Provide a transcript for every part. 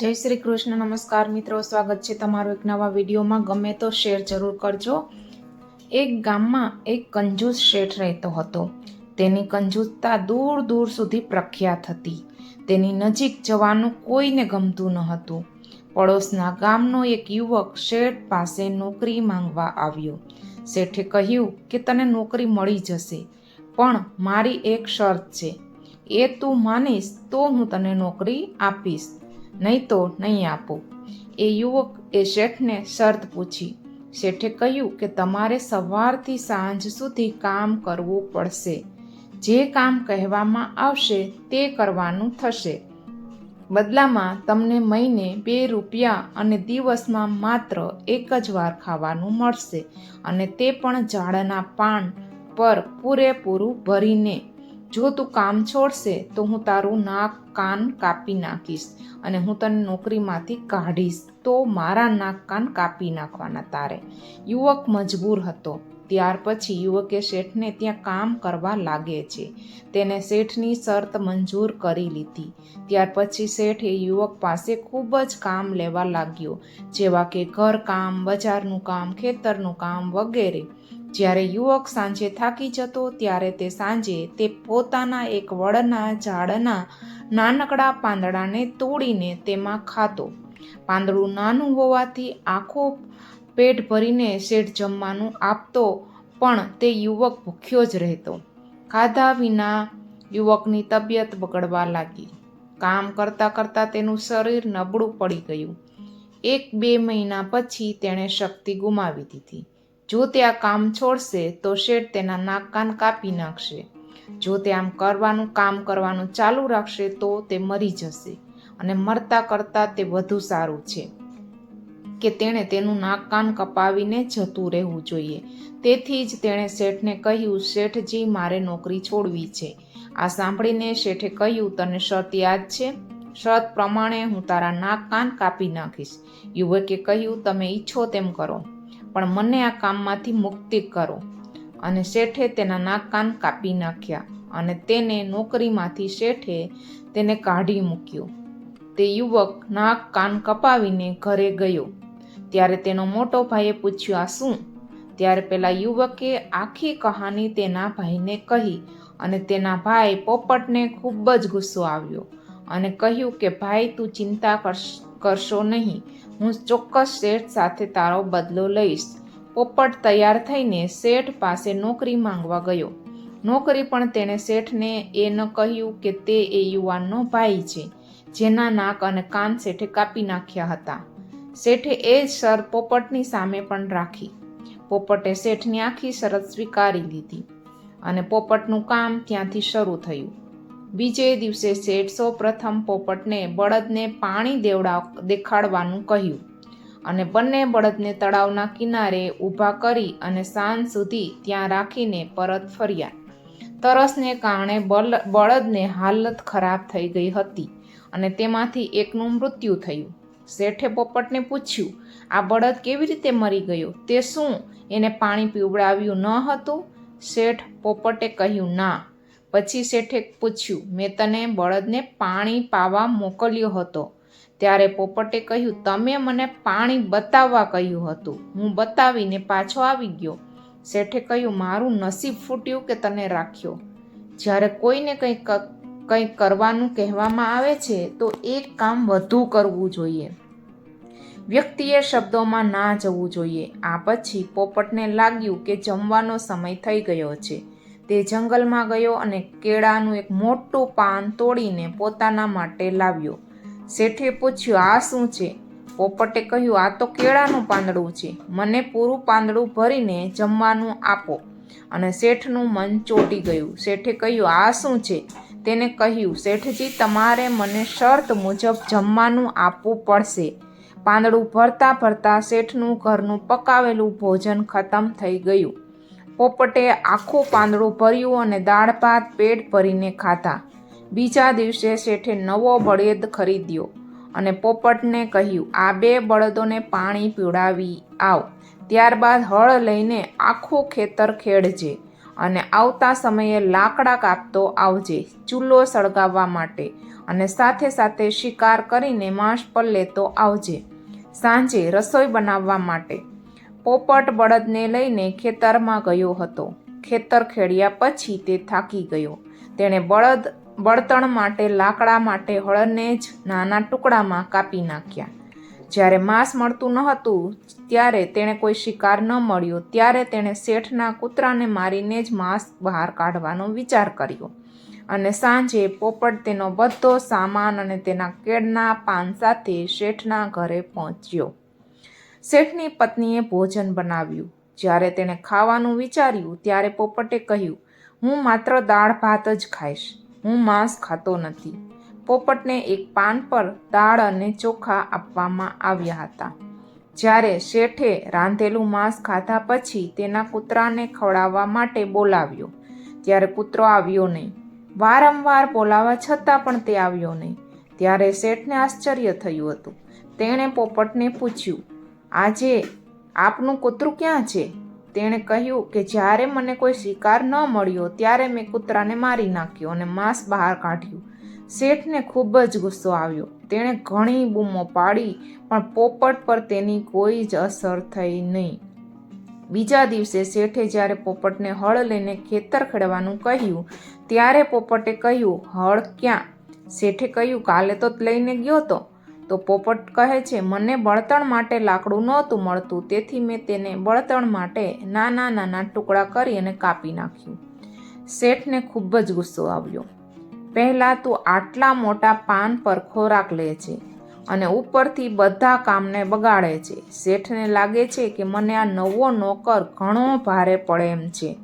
જય શ્રી કૃષ્ણ, નમસ્કાર મિત્રો, સ્વાગત છે તમારું એક નવા વિડીયોમાં. ગમે તો શેર જરૂર કરજો. એક ગામમાં એક કંજૂસ શેઠ રહેતો હતો. તેની કંજૂસતા દૂર દૂર સુધી પ્રખ્યાત હતી. તેની નજીક જવાનું કોઈને ગમતું ન હતું. પડોશના ગામનો એક યુવક શેઠ પાસે નોકરી માંગવા આવ્યો. શેઠે કહ્યું કે, તને નોકરી મળી જશે, પણ મારી એક શરત છે. એ તું માનીશ તો હું તને નોકરી આપીશ. નહીં તો નહીં આપું. એ યુવક એ શેઠને શરત પૂછી. શેઠે કહ્યું કે તમારે સવારથી સાંજ સુધી કામ કરવું પડશે. જે કામ કહેવામાં આવશે તે કરવાનું થશે. બદલામાં તમને મહિને બે રૂપિયા અને દિવસમાં માત્ર એક જ વાર ખાવાનું મળશે અને તે પણ ઝાડના પાન પર પૂરેપૂરું ભરીને. જો તું કામ છોડશે, તો હું તારું નાક, કાન કાપી નાખીશ અને હું તને નોકરીમાંથી કાઢીશ. તો મારા નાક, કાન કાપી નાખવાના તારે. યુવક મજબૂર હતો. ત્યાર પછી યુવકે શેઠને ત્યાં કામ કરવા લાગે છે. તેને શેઠની શરત મંજૂર કરી લીધી. ત્યાર પછી શેઠ એ યુવક પાસે ખૂબ જ કામ લેવા લાગ્યો, જેવા કે ઘરકામ, બજારનું કામ, ખેતરનું કામ વગેરે. જ્યારે યુવક સાંજે થાકી જતો ત્યારે તે સાંજે તે પોતાના એક વડના ઝાડના નાનકડા પાંદડાને તોડીને તેમાં ખાતો. પાંદડું નાનું હોવાથી આખો પેટ ભરીને શેઠ જમવાનું આપતો, પણ તે યુવક ભૂખ્યો જ રહેતો. ખાધા વિના યુવકની તબિયત બગડવા લાગી. કામ કરતાં કરતાં તેનું શરીર નબળું પડી ગયું. એક બે મહિના પછી તેણે શક્તિ ગુમાવી દીધી. જો તે આ કામ છોડશે, તો શેઠ તેના નાક કાન કાપી નાખશે. જો તે આમ કરવાનું કામ કરવાનું ચાલુ રાખશે, તો તે મરી જશે અને મરતા કરતાં તે વધુ સારું છે કે તેણે તેનું નાક કાન કપાવીને જતું રહેવું જોઈએ. તેથી જ તેણે શેઠને કહ્યું, શેઠજી, મારે નોકરી છોડવી છે. આ સાંભળીને શેઠે કહ્યું, તને શરત યાદ છે? શરત પ્રમાણે હું તારા નાક કાન કાપી નાખીશ. યુવકે કહ્યું, તમે ઈચ્છો તેમ કરો. પણ મને આ કામમાંથી મુક્તિ કરો. અને શેઠે તેના નાક કાન કાપી નાખ્યા અને તેને નોકરીમાંથી શેઠે તેને કાઢી મૂક્યો. તે યુવક નાક કાન કપાવીને ઘરે ગયો. ત્યારે તેનો મોટો ભાઈએ પૂછ્યું, આ શું? ત્યારે પેલા યુવકે આખી કહાની તેના ભાઈને કહી અને તેના ભાઈ પોપટને ખૂબ જ ગુસ્સો આવ્યો અને કહ્યું કે, ભાઈ, તું ચિંતા કરશો નહીં. હું ચોક્કસ શેઠ સાથે તારો બદલો લઈશ. પોપટ તૈયાર થઈને શેઠ પાસે નોકરી માંગવા ગયો. નોકરી પણ તેણે શેઠને એ ન કહ્યું કે તે એ યુવાનનો ભાઈ છે, જેના નાક અને કાન શેઠે કાપી નાખ્યા હતા. શેઠે એ જ સર પોપટની સામે પણ રાખી. પોપટે શેઠની આખી શરત સ્વીકારી લીધી અને પોપટનું કામ ત્યાંથી શરૂ થયું. બીજે દિવસે શેઠ સૌ પ્રથમ પોપટને બળદને પાણી દેવડા દેખાડવાનું કહ્યું અને બંને બળદને તળાવના કિનારે ઊભા કરી અને સાંજ સુધી ત્યાં રાખીને પરત ફર્યા. તરસને કારણે બલ, બળદને હાલત ખરાબ થઈ ગઈ હતી અને તેમાંથી એકનું મૃત્યુ થયું. શેઠે પોપટને પૂછ્યું, આ બળદ કેવી રીતે મરી ગયો? તે શું? એને પાણી પીવડાવ્યું ન હતું? શેઠ પોપટે કહ્યું, ના પછી શેઠે પૂછ્યું, મેં તને બળદને પાણી પાવા મોકલ્યો હતો. ત્યારે પોપટે કહ્યું, તમે મને પાણી બતાવવા કહ્યું હતું. હું બતાવીને પાછો આવી ગયો. શેઠે કહ્યું, મારું નસીબ ફૂટ્યું કે તને રાખ્યો. જ્યારે કોઈને કંઈક કંઈક કરવાનું કહેવામાં આવે છે, તો એક કામ વધુ કરવું જોઈએ. વ્યક્તિએ શબ્દોમાં ના જવું જોઈએ. આ પછી પોપટને લાગ્યું કે જમવાનો સમય થઈ ગયો છે. તે જંગલમાં ગયો અને કેળાનું એક મોટું પાન તોડીને પોતાના માટે લાવ્યો શેઠે પૂછ્યું, આ શું છે? પોપટે કહ્યું, આ તો કેળાનું પાંદડું છે. મને પૂરું પાંદડું ભરીને જમવાનું આપો. અને શેઠનું મન ચોટી ગયું. શેઠે કહ્યું, આ શું છે? તેને કહ્યું, શેઠજી, તમારે મને શરત મુજબ જમવાનું આપવું પડશે. પાંદડું ભરતા ભરતા શેઠનું ઘરનું પકાવેલું ભોજન ખતમ થઈ ગયું. પોપટે આખું પાંદડું ભર્યું અને દાળ, ભાત, પેટ ભરીને ખાધા. બીજા દિવસે શેઠે નવો બળદ ખરીદ્યો અને પોપટને કહ્યું, આ બે બળદોને પાણી પીવડાવી આવ. ત્યારબાદ હળ લઈને આખું ખેતર ખેડજે અને આવતા સમયે લાકડા કાપતો આવજે, ચૂલો સળગાવવા માટે અને સાથે સાથે શિકાર કરીને માંસ પર લેતો આવજે. સાંજે રસોઈ બનાવવા માટે પોપટ બળદને લઈને ખેતરમાં ગયો હતો. ખેતર ખેડ્યા પછી તે થાકી ગયો. તેણે બળદ, બળતણ માટે, લાકડા માટે હળને જ નાના ટુકડામાં કાપી નાખ્યા. જ્યારે માંસ મળતું ન હતું ત્યારે તેણે કોઈ શિકાર ન મળ્યો. ત્યારે તેણે શેઠના કૂતરાને મારીને જ માંસ બહાર કાઢવાનો વિચાર કર્યો. અને સાંજે પોપટ તેનો બધો સામાન અને તેના કેળના પાન સાથે શેઠના ઘરે પહોંચ્યો. શેઠની પત્નીએ ભોજન બનાવ્યું. જ્યારે તેણે ખાવાનું વિચાર્યું, ત્યારે પોપટે કહ્યું, હું માત્ર દાળ ભાત જ ખાઈશ. હું માંસ ખાતો નથી. પોપટને એક પાન પર દાળ અને ચોખા આપવામાં આવ્યા હતા. જ્યારે શેઠે રાંધેલું માંસ ખાધા પછી તેના કૂતરાને ખવડાવવા માટે બોલાવ્યો, ત્યારે કૂતરો આવ્યો નહીં. વારંવાર બોલાવા છતાં પણ તે આવ્યો નહીં. ત્યારે શેઠને આશ્ચર્ય થયું હતું. તેણે પોપટને પૂછ્યું આજે આપનું કૂતરું ક્યાં છે? તેણે કહ્યું કે જ્યારે મને કોઈ શિકાર ન મળ્યો ત્યારે મેં કૂતરાને મારી નાખ્યો અને માંસ બહાર કાઢ્યું. શેઠને ખૂબ જ ગુસ્સો આવ્યો. તેણે ઘણી બૂમો પાડી, પણ પોપટ પર તેની કોઈ જ અસર થઈ નહીં. બીજા દિવસે શેઠે જ્યારે પોપટને હળ લઈને ખેતર ખેડવાનું કહ્યું, ત્યારે પોપટે કહ્યું, હળ ક્યાં? શેઠે કહ્યું, કાલે તો લઈને ગયો તો. તો પોપટ કહે છે, મને બળતણ માટે લાકડું નહોતું મળતું, તેથી મેં તેને બળતણ માટે નાના નાના ટુકડા કરી અને કાપી નાખ્યું. શેઠને ખૂબ જ ગુસ્સો આવ્યો. પહેલાં તું આટલા મોટા પાન પર ખોરાક લે છે અને ઉપરથી બધા કામને બગાડે છે. શેઠને લાગે છે કે મને આ નવો નોકર ઘણો ભારે પડે એમ છે.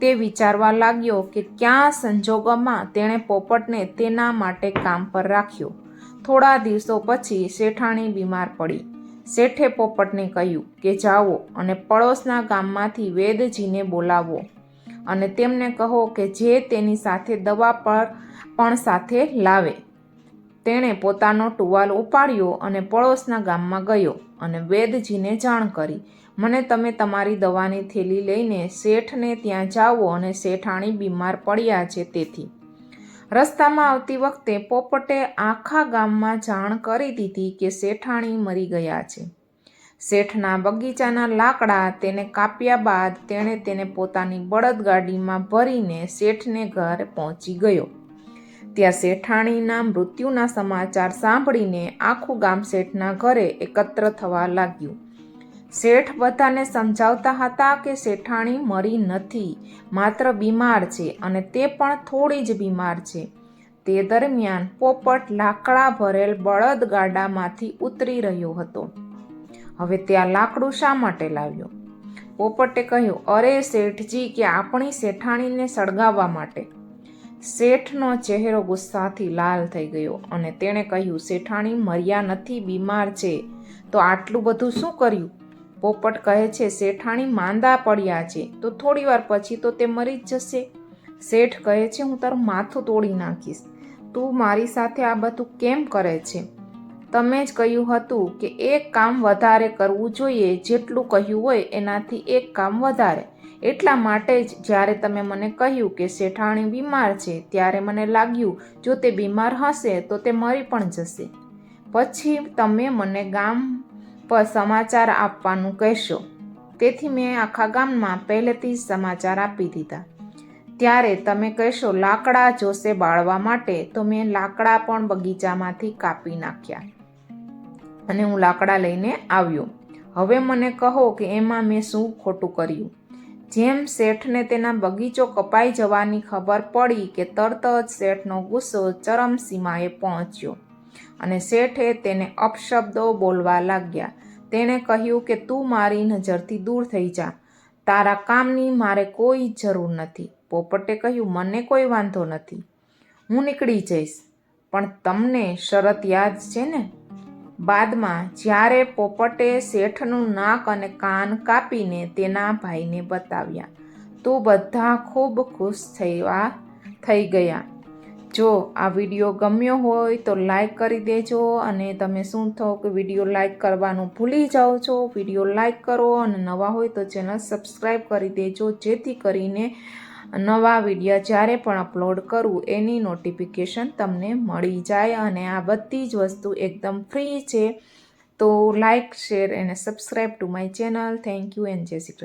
તે વિચારવા લાગ્યો કે ક્યાં સંજોગોમાં તેણે પોપટને તેના માટે કામ પર રાખ્યો. થોડા દિવસો પછી શેઠાણી બીમાર પડી. શેઠે પોપટને કહ્યું કે જાઓ અને પડોશના ગામમાંથી વેદજીને બોલાવો અને તેમને કહો કે જે તેની સાથે દવા પર પણ સાથે લાવે. તેણે પોતાનો ટુવાલ ઉપાડ્યો અને પડોશના ગામમાં ગયો અને વેદજીને જાણ કરી. મને તમે તમારી દવાની થેલી લઈને શેઠને ત્યાં જાઓ અને શેઠાણી બીમાર પડ્યા છે તેથી. રસ્તામાં આવતી વખતે પોપટે આખા ગામમાં જાણ કરી દીધી કે શેઠાણી મરી ગયા છે. શેઠના બગીચાના લાકડા તેને કાપ્યા બાદ તેણે તેને પોતાની બળદગાડીમાં ભરીને શેઠને ઘર પહોંચી ગયો. ત્યાં શેઠાણીના મૃત્યુના સમાચાર સાંભળીને આખું ગામ શેઠના ઘરે એકત્ર થવા લાગ્યું. શેઠ બધાને સમજાવતા હતા કે શેઠાણી મરી નથી, માત્ર બીમાર છે અને તે પણ થોડી જ બીમાર છે. તે દરમિયાન પોપટ લાકડા ભરેલ બળદ ગાડામાંથી ઉતરી રહ્યો હતો. હવે ત્યાં લાકડું શા માટે લાવ્યો? પોપટે કહ્યું, અરે શેઠજી, કે આપણી શેઠાણીને સળગાવવા માટે. શેઠનો ચહેરો ગુસ્સાથી લાલ થઈ ગયો અને તેણે કહ્યું, શેઠાણી મર્યા નથી, બીમાર છે. તો આટલું બધું શું કર્યું? પોપટ કહે છે, શેઠાણી માંદા પડ્યા છે. તો થોડી વાર પછી તો તે મરી જ જશે. શેઠ કહે છે, હું તારું માથું તોડી નાખીશ. તું મારી સાથે આ બધું કેમ કરે છે? તમે જ કહ્યું હતું કે એક કામ વધારે કરવું જોઈએ. જેટલું કહ્યું હોય એનાથી એક કામ વધારે. એટલા માટે જ જ્યારે તમે મને કહ્યું કે શેઠાણી બીમાર છે, ત્યારે મને લાગ્યું, જો તે બીમાર હશે તો તે મરી પણ જશે. પછી તમે મને ગામ પર સમાચાર આપવાનું કહેશો. તેથી મેં આખા ગામમાં પહેલેથી જ સમાચાર આપી દીધા. ત્યારે તમે કહેશો લાકડા જોશે બાળવા માટે, તો મેં લાકડા પણ બગીચામાંથી કાપી નાખ્યા. અને હું લાકડા લઈને આવ્યો. હવે મને કહો કે એમાં મેં શું ખોટું કર્યું? જેમ શેઠને તેના બગીચો કપાઈ જવાની ખબર પડી કે તરત જ શેઠનો ગુસ્સો ચરમસીમાએ પહોંચ્યો. અને શેઠે તેને અપશબ્દો બોલવા લાગ્યા. તેણે કહ્યું કે, તું મારી નજરથી દૂર થઈ જા. તારા કામની મારે કોઈ જરૂર નથી. પોપટે કહ્યું, મને કોઈ વાંધો નથી. હું નીકળી જઈશ. પણ તમને શરત યાદ છે ને? બાદમાં જ્યારે પોપટે શેઠનું નાક અને કાન કાપીને તેના ભાઈને બતાવ્યા, તો બધા ખૂબ ખુશ થયા, થઈ ગયા. જો આ વીડિયો ગમ્યો હોય તો લાઈક કરી દેજો અને તમે શું થો કે વીડિયો લાઈક કરવાનું ભૂલી જાઓ છો, વીડિયો લાઈક કરો અને નવા હોય તો ચેનલ સબસ્ક્રાઈબ કરી દેજો, જેથી કરીને નવા વીડિયો જ્યારે પણ અપલોડ કરું એની નોટિફિકેશન તમને મળી જાય અને આ બધી જ વસ્તુ એકદમ ફ્રી છે. તો લાઇક શેર અને subscribe to my channel. Thank you and જય શ્રી કૃષ્ણ.